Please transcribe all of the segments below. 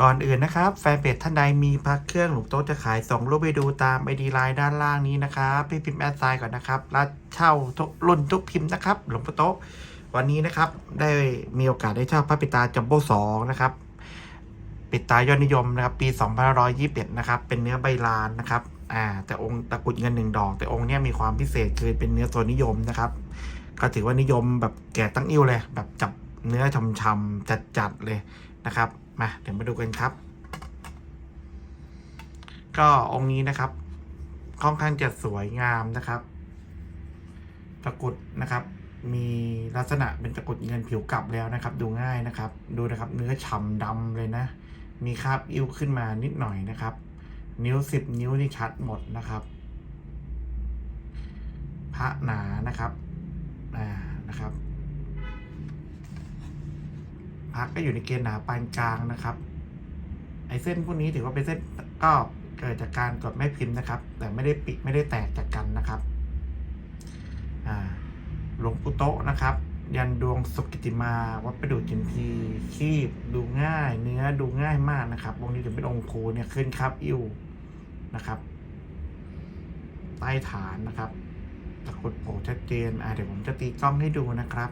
ก่อนอื่นนะครับแฟนเพจท่านใดมีพระเครื่องหลวงโต๊ะจะขายส่งรูปไปดูตามไอดีไลน์ด้านล่างนี้นะครับพี่พิมพ์แอดไซน์ก่อนนะครับแล้วเช่าทุกรุ่นทุกพิมพ์นะครับหลวงพ่โต๊ะวันนี้นะครับได้มีโอกาสได้เช่าพระปิตาจัมโบ้สองนะครับปิดตายอดนิยมนะครับปี2521นะครับเป็นเนื้อใบลานนะครับอ่าแต่องค์ตะกุดเงินหนึ่งดอก แต่องค์เนี้ยมีความพิเศษคือเป็นเนื้อโซนนิยมนะครับก็ถือว่านิยมแบบแก่ตั้งอิ่วเลยแบบจับเนื้อชำๆจัดๆเลยนะครับ มาเดี๋ยวมาดูกันครับ ก็องค์นี้นะครับค่อนข้างจะสวยงามนะครับตะกุดนะครับ มีลักษณะเป็นตะกุดเงินผิวกลับแล้วนะครับ ดูง่ายนะครับ ดูนะครับ เนื้อฉ่ำดำเลยนะ มีคราบอิ่วขึ้นมานิดหน่อยนะครับ นิ้วสิบนิ้วนี่ชัดหมดนะครับพระหนานะครับอ่านะครับ พระก็อยู่ในเกณฑ์หนาปานกลางนะครับ ไอ้เส้นพวกนี้ถือว่าเป็นเส้นก็เกิดจากการกดแม่พิมพ์นะครับ แต่ไม่ได้ปิดไม่ได้แตกจากกันนะครับอ่าหลวงปู่โตะนะครับ ยันดวงสุกิติมาวัดประดูจินทีคีบดูง่าย เนื้อดูง่ายมากนะครับองค์นี้ถึงเป็นองค์ครูเนี่ยขึ้นครับอิวนะครับ ใต้ฐานนะครับตะกุดโผล่ชัดเจนอ่าเดี๋ยวผมจะตีกล้องให้ดูนะครับ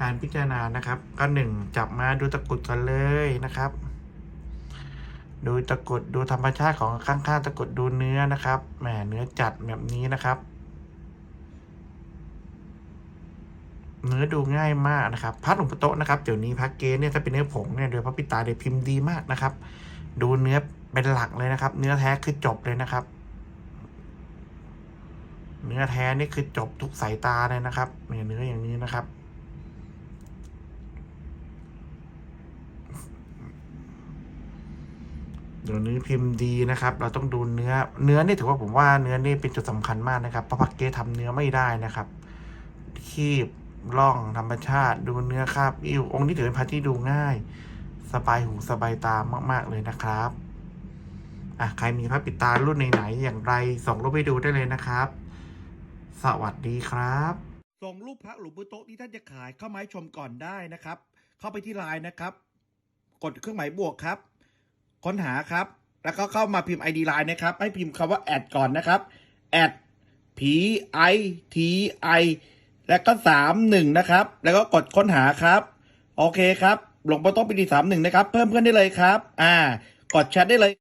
การพิจารณานะครับ ก็หนึ่งจับมาดูตะกุดกันเลยนะครับ ดูตะกุดดูธรรมชาติของข้างๆตะกุดดูเนื้อนะครับแหมเนื้อจัดแบบนี้นะครับ เนื้อดูง่ายมากนะครับพัดหลวงปู่โตะนะครับเดี๋ยวนี้พักเกสเนี่ยถ้าเป็นเนื้อผงเนี่ยโดยพระปิตาเดี๋ยวพิมพ์ดีมากนะครับ ดูเนื้อเป็นหลักเลยนะครับ เนื้อแท้คือจบเลยนะครับ เนื้อแท้นี่คือจบทุกสายตาเลยนะครับเนี่ยเนื้ออย่างนี้นะครับ เดี๋ยวนี้พิมพ์ดีนะครับ เราต้องดูเนื้อ เนื้อนี่ถือว่าผมว่าเนื้อนี่เป็นจุดสำคัญมากนะครับเพราะพักเกสทำเนื้อไม่ได้นะครับ คีบร่องธรรมชาติ ดูเนื้อคราบอิ่วองค์นี้ถือเป็นพระที่ดูง่าย สบายหูสบายตามาก ๆ เลยนะครับอะใครมีพระปิดตารุ่นไหนๆอย่างไรส่งรูปไปดูได้เลยนะครับ สวัสดีครับส่งรูปพระหลวงปู่โต๊ะที่ท่านจะขายเข้ามาให้ชมก่อนได้นะครับ เข้าไปที่ไลน์นะครับ กดเครื่องหมายบวกครับ ค้นหาครับ แล้วก็เข้ามาพิมพ์ ID ไลน์นะครับ ให้พิมพ์คำว่าแอดก่อนนะครับแอด P I T I แล้วก็สามหนึ่งนะครับ แล้วก็กดค้นหาครับ โอเคครับ หลงปู่โต๊ะปีดีสามหนึ่งนะครับ เพิ่มเพื่อนได้เลยครับ อ่า กดแชทได้เลย